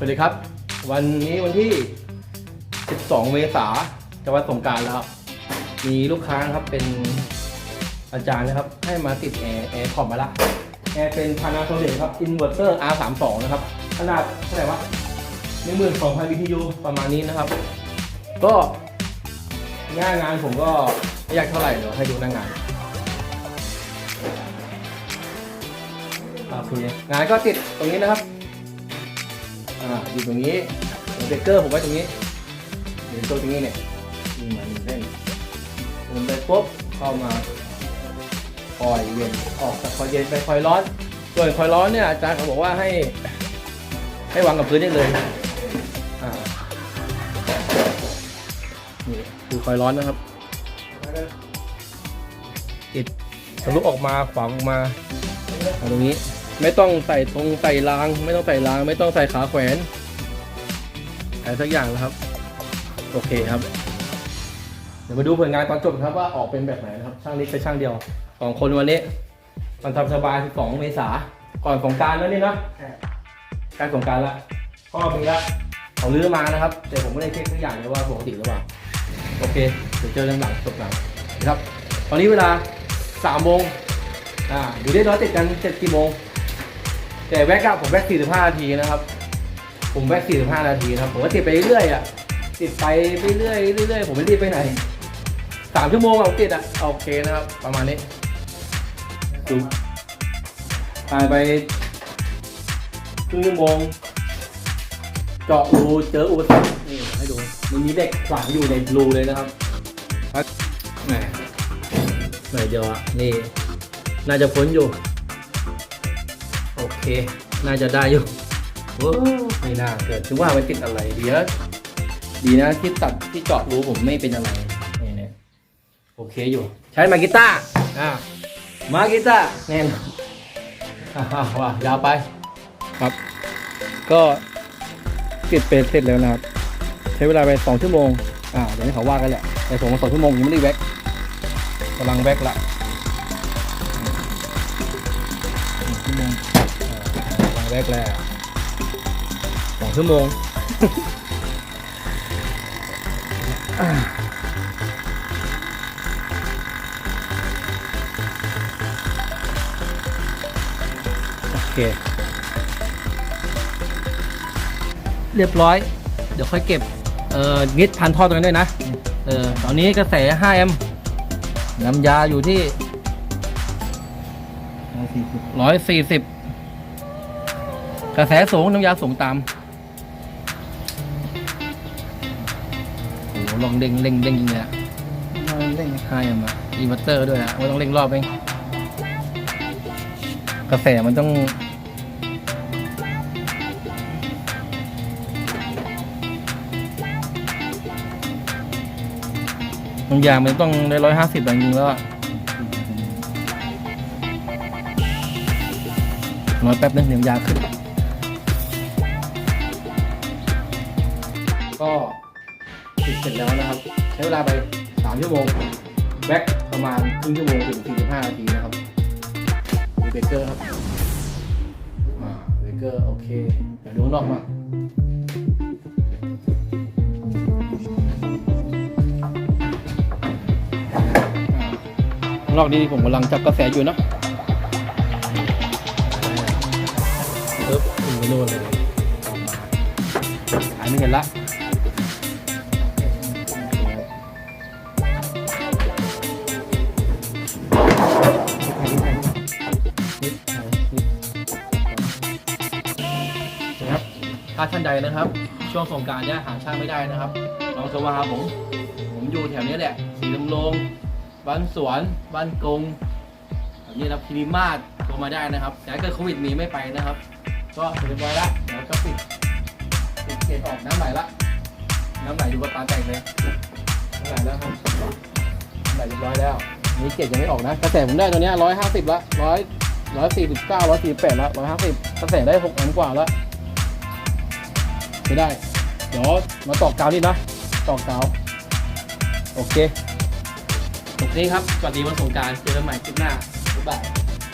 สวัสดีครับ วันนี้วันที่ 12 เมษาจะวันสงกรารแล้วครับ มีลูกค้านะครับเป็นอาจารย์นะครับ ให้มาติดแอร์แอร์คอมมาละแอร์เป็น Panasonic ครับ Inverter R32 นะครับ ขนาดเท่าไหร่วะ12,000 BTU ประมาณนี้นะครับ ก็หน้างานผมก็ไม่อยากเท่าไหร่เดี๋ยวให้ดูหน้างานโอเคงานก็ติดตรงนี้นะครับ อ่าอยู่ตรงนี้เบเกอร์ผมไว้ตรงนี้เดี๋ยวตัวตรงนี้เนี่ยมีมาหนึ่งเส้นเดินไปปุ๊บเข้ามาคอยเย็นออกจากคอยเย็นไปคอยร้อน ส่วนคอยร้อนเนี่ยอาจารย์เขาบอกว่าให้ให้วางกับพื้นได้เลยอ่านี่ดูคอยร้อนนะครับติดทะลุออกมาขวางออกมาตรงนี้ ไม่ต้องใส่ตรงใส่ราง ไม่ต้องใส่ราง ไม่ต้องใส่ขาแขวนอะไรสักอย่างนะครับ โอเคครับ เดี๋ยวมาดูผลงานตอนจบครับว่าออกเป็นแบบไหนนะครับ ช่างนี้เป็นช่างเดียวสองคนวันนี้ตอนทำสบาย12เมษาก่อนสงการแล้วนี่นะใกล้สงการละก็มีละเขาลื้อมานะครับ แต่ผมไม่ได้เช็คทุกอย่างเลยว่าปกติหรือเปล่าโอเค เดี๋ยวเจอกันหลังจบหลังนะครับ ตอนนี้เวลา3โมงอ่าอยู่ได้น้อยติดกันเจ็ดกี่โมง แต่แวกอะผมแวกสี่สิบห้านาทีนะครับ ผมแวกสี่สิบห้านาทีนะครับ ผมก็ติดไปเรื่อยๆอะติดไปเรื่อยๆเรื่อยๆผมไม่รีบไปไหนสามชั่วโมงอะผมติดอะโอเคนะครับ ประมาณนี้ดูผ่านไปครึ่งชั่วโมงเจาะรูเจออุปสรรคนี่ให้ดูมันมีเด็กขวางอยู่ในรูเลยนะครับแหมหน่อยเดียวอะนี่ น่าจะพ้นอยู่โอ เค น่าจะได้อยู่โอ้ไม่น่าเกิดถึงว่ามันติดอะไรดีนะดีนะที่ตัดที่เจาะรูผมไม่เป็นอะไรนี่เนี่ยโอเคอยู่ ใช้มากีต้าร์อ่ามากีต้าร์แน่นอนอ่าว่ายาวไปครับ ก็ติดเป็นเสร็จแล้วนะครับ ใช้เวลาไปสองชั่วโมงอ่าเดี๋ยวให้เขาว่ากันแหละแต่ผมมาสองชั่วโมงยังไม่ได้แว็กกำลังแว็กละชั่วโมงวาง แรกแรกสองชั่วโมงโอเค เรียบร้อย เดี๋ยวค่อยเก็บ เอ่อนิดพันท่อตรงนั้นด้วยนะ เออตอนนี้กระแส5แอมป์น้ำยาอยู่ที่ร้อยสี่สิบ กระแสสูงน้ำยาสูงตามโอ้โหลองเด้งเด้งเด้งจริงเลยอะเล่นให้มาอินเวอร์เตอร์ด้วยอะไม่ต้องเร่งรอบเองกระแสมันต้องบางอย่างมันต้องได้ร้อยห้าสิบจริงๆแล้วอะร้อยแป๊บนึงเดี๋ยวยาขึ้น ก็ติดเสร็จแล้วนะครับ ใช้เวลาไป 3 ชั่วโมงแบ็กประมาณครึ่งชั่วโมงถึง 45 นาทีนะครับมีเบเกอร์ครับอ่าเบเกอร์โอเค เดี๋ยวดูข้างนอกมาอ่าข้างนอกนี้ผมกำลังจับกระแสอยู่เนอะปึ๊บถึงไปโน่นเลยออกมาหายไม่เห็นละ ถ้าท่านใดนะครับ ช่วงสงการเนี่ยหาช่างไม่ได้นะครับลองโทรมาหาผม ผมอยู่แถวนี้แหละ สีลำโรงบ้านสวนบ้านกงแบบนี้ครับคิริมาศโทรมาได้นะครับ แต่เกิดโควิดหนีไม่ไปนะครับ ก็เรียบร้อยละเดี๋ยวก็ปิดปิดเกตออกน้ำไหลละ น้ำไหลดูว่าตาแตกเลยน้ำไหลแล้วครับน้ำไหลเรียบร้อยแล้วนี่เกตยังไม่ออกนะ กระแสผมได้ตัวนี้ร้อยห้าสิบละร้อยร้อยสี่สิบเก้าร้อยสี่แปดละร้อยห้าสิบกระแสได้หกแอมป์กว่าล้ว ไม่ได้ เดี๋ยวมาตอกกาวนี่นะ ตอกกาว โอเคโอเคครับ สวัสดีวันสงการเจอกันใหม่คลิปหน้าบ๊ายบาย